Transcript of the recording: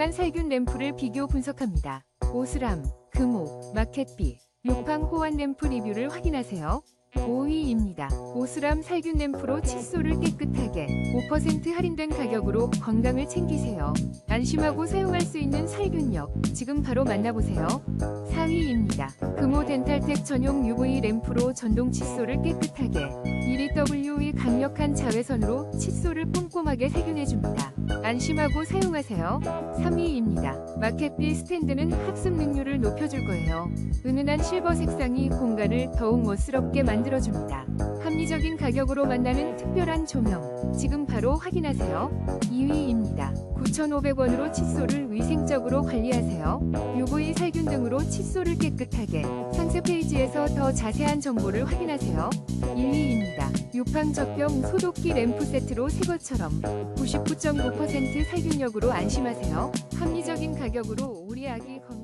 다양한 살균 램프를 비교 분석합니다. 오스람, 금호, 마켓비, 루팡 호환 램프 리뷰를 확인하세요. 5위입니다. 오스람 살균 램프로 칫솔을 깨끗하게 5% 할인된 가격으로 건강을 챙기세요. 안심하고 사용할 수 있는 살균력 지금 바로 만나보세요. 4위입니다. 금호 덴탈텍 전용 UV 램프로 전동 칫솔을 깨끗하게 1EW의 강력한 자외선으로 칫솔을 꼼꼼하게 살균해줍니다. 안심하고 사용하세요. 3위입니다. 마켓비 스탠드는 학습 능률을 높여줄 거예요. 은은한 실버 색상이 공간을 더욱 멋스럽게 만들어줍니다. 합리적인 가격으로 만나는 특별한 조명. 지금 바로 확인하세요. 2위입니다. 9,500원으로 칫솔을 위생적으로 관리하세요. UV 살균 등으로 칫솔을 깨끗하게 상세 페이지에서 더 자세한 정보를 확인하세요. 1위입니다. 유팡 적병 소독기 램프 세트로 새 것처럼 99.9% 살균력으로 안심하세요. 합리적인 가격으로 우리 아기 건강.